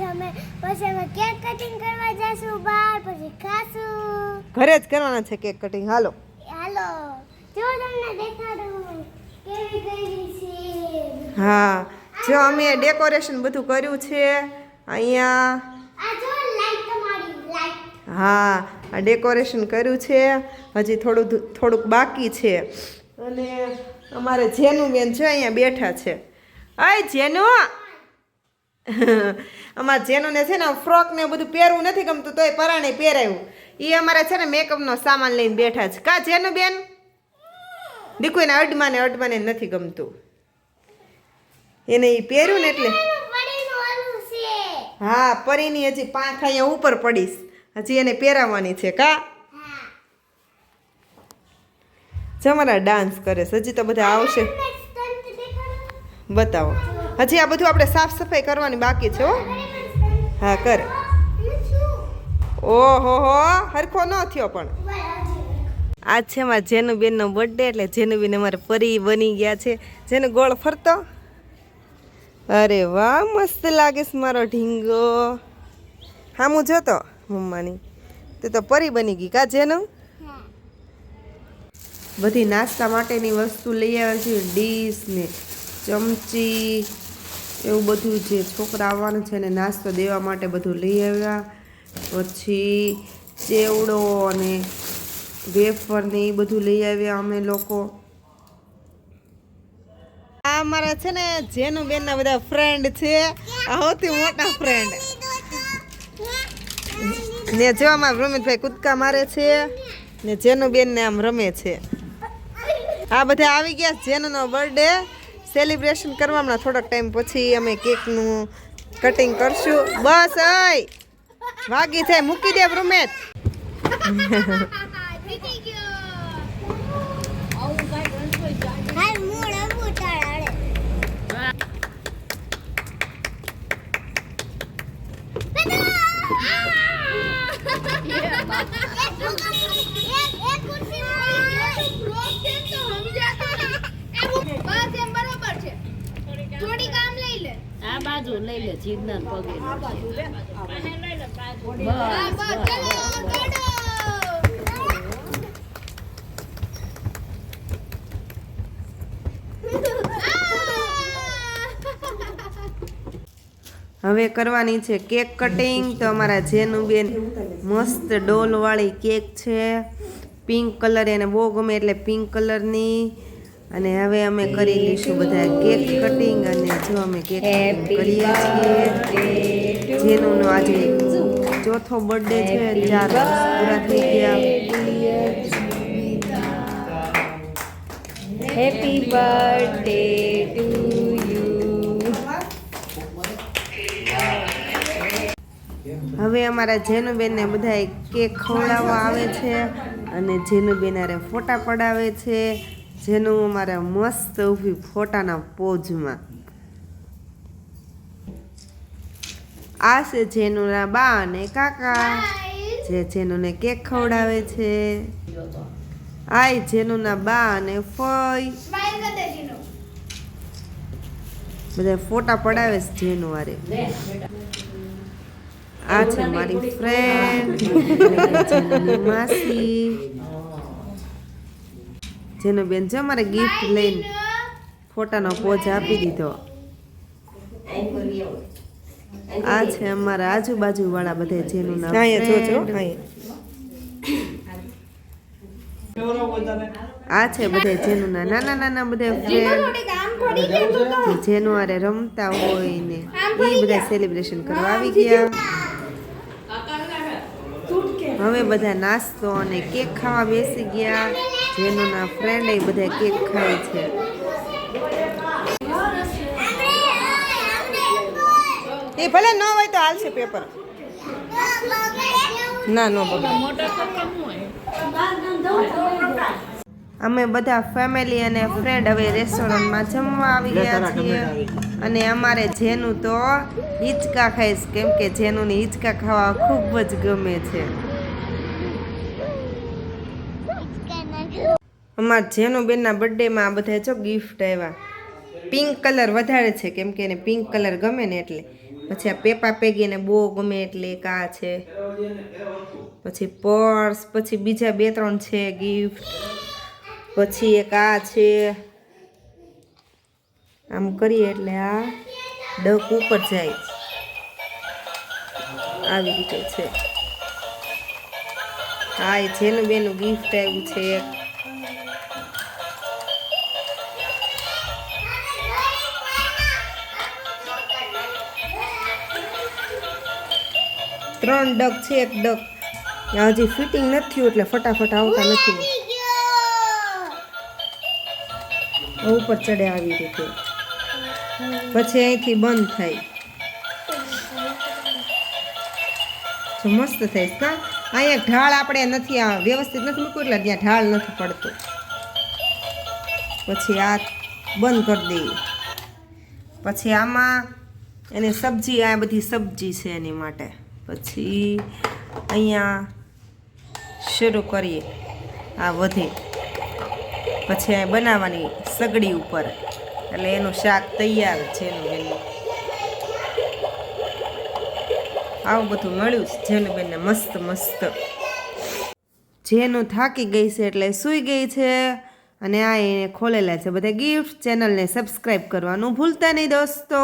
પછી અમે cake cutting કરવા જઈશું બહાર પછી ખાશું. ઘરે જ કરવાના છે કેક કટિંગ હાલો. હાલો. જો તમને દેખાડું કેવી કરી છે. હા જો અમે ડેકોરેશન બધું કર્યું છે અહીંયા. આ જો લાઈટ તમારી લાઈટ હા ડેકોરેશન કર્યું છે હજી થોડું થોડુંક બાકી છે. અને અમારે જેનું બેન છે અહીંયા બેઠા છે. અય જેનું! અમારે જેનોને છે ને ફ્રોક ને બધું પહેરવું નથી ગમતું તોય પરાણે પહેરાયું. એ અમારે છે ને મેકઅપનો સામાન લઈને બેઠા છે. કા જેનું બેન? દીકુને અડમાને અડમાને નથી ગમતું. એને એ પહેર્યું ને એટલે હા પરીની હજી પાંખ અહીંયા ઉપર પડીશ. હજી એને પહેરાવવાની છે કા? જમારા ડાન્સ કરે છે. હજી તો બધા આવશે? બતાવો. હજી આ બધું આપણે સાફ સફાઈ કરવાની બાકી છે હો. કર. ઓહો હો હરખો ન થયો પણ. આજ છે અમારા જેનુબેનનો બર્થડે એટલે જેનુબેન અમારે પરી બની ગયા છે. જેને ગોળ ફરતો. અરે વાહ મસ્ત લાગે છે મારો ઢીંગો. હામું જોતો મમ્માની. તે તો પરી બની ગઈ કા જેનું? બધી નાસ્તા માટેની વસ્તુ લઈ આવ્યા છે ડીશ ને ચમચી, એવું બધું જે છોકરા આવવાનું છે ને નાસ્તો દેવા માટે બધું લઈ આવ્યા. પછી ચેવડો અને વેફર ને એ બધું લઈ આવ્યા અમે લોકો. આ અમારા છે ને જેનું બેનના બધા ફ્રેન્ડ છે. સૌથી મોટા ફ્રેન્ડ ને જેવામાં રમિતભાઈ કૂદકા મારે છે ને જેનું બેન ને આમ રમે છે. આ બધા આવી ગયા જેનનો બર્થડે સેલિબ્રેશન કરવા હમણાં થોડોક ટાઈમ પછી અમે કેકનું કટિંગ કરશું. બસ અય વાગી થાય મૂકી દે રૂમેટ જીતી ગયો. હાલ મૂળ અંબુ તાળ થોડી કામ લઈ લે આ બાજુ લઈ લે જીજના પગે. હવે કરવાની છે કેક કટિંગ તો અમારા જેનુબેન મસ્ત ડોલવાળી કેક છે પિંક કલર એને બહુ ગમે એટલે પિંક કલરની અને હવે અમે કરી લઈશું બધા કેક કટિંગ અને જો અમે કેક કરીએ છીએ જેનું આજે ચોથો બર્થડે છે ચાર પૂરા થઈ ગયા. હેપી બર્થડે ટુ યુ હવે અમારા જેનુબેનને બધા કેક ખવડાવવા આવે છે અને જેનુબેન હારે ફોટા પડાવે છે જેનું અમારે મસ્ત ઊભી ફોટાના પોજમાં આ છે જેનુના બા અને કાકા. જે જેનુને કેક ખવડાવે છે. આય જેનુના બા અને ફઈ. સ્માઈલ કર દે જીનો. બધા ફોટા પડાવે છે જેનુ હારે આ છે મારી ફ્રેન્ડ માસી. જેનો બેન છે અમારે ગિફ્ટ લઈને ફોટાનો પોજ આપી દીધો. આ છે અમારા આજુબાજુ વાળા બધે જેનું નામ આ છે બધે જેનું ના નાના નાના બધા ફ્રેન્ડ થોડી કામ થોડી લેતો તો. જેનું આરે રમતા હોય ને એ બધા સેલિબ્રેશન કરવા આવી ગયા. હવે બધા નાસ્તો અને કેક ખાવા બેસી ગયા. જેનું ના ફ્રેન્ડ એ બધા કેક ખાય છે. એ ભલે ન હોય તો હાલશે પેપર ના નો અમે બધા ફેમિલી અને ફ્રેન્ડ હવે રેસ્ટોરન્ટમાં જમવા આવી ગયા છીએ. અને અમારે જેનું તો હિંચકા ખાઈશ. કેમ કે જેનુંને હિંચકા ખાવા ખૂબ જ ગમે છે. અમાર જેનુબેનના બર્થડેમાં આ બધા જો ગિફ્ટ આવ્યા પિંક કલર વધારે છે, કેમ કે એને પિંક કલર ગમે ને એટલે. પછી આ પેપા પેગી એને બહુ ગમે એટલે એક આ છે. પછી પર્સ પછી બીજા બે ત્રણ છે ગિફ્ટ પછી એક આ છે. આમ કરીએ એટલે આ ડક ઉપર જાય. આવી રીતે છે. હા, એ જેનું બેનું ગિફ્ટ આવ્યું છે. ત્રણ ડક છે એક આ હજી ફિટિંગ નથી થયું એટલે ફટાફટ આવતા નથી. ઉપર ચડે આવી રીતે. પછી અહીંથી બંધ થાય. મસ્ત થાય કા અહીંયા ઢાળ આપણે નથી આ વ્યવસ્થિત નથી મૂક્યું એટલે ત્યાં ઢાળ નથી પડતો. પછી આ બંધ કરી દઈએ. પછી આમાં એની સબ્જી આ બધી સબ્જી છે એની માટે. પછી અહીંયા શરૂ કરીએ. આ વધે. પછી આ બનાવવાની સગડી ઉપર. એટલે એનું શાક તૈયાર છે એનું આવું બધું મળ્યું છે. જેનુબેનને મસ્ત મસ્ત. જેનું થાકી ગઈ છે એટલે સૂઈ ગઈ છે. અને આ એને ખોલેલા છે. બધા ગિફ્ટ ચેનલને સબસ્ક્રાઈબ કરવાનું ભૂલતા નહીં દોસ્તો.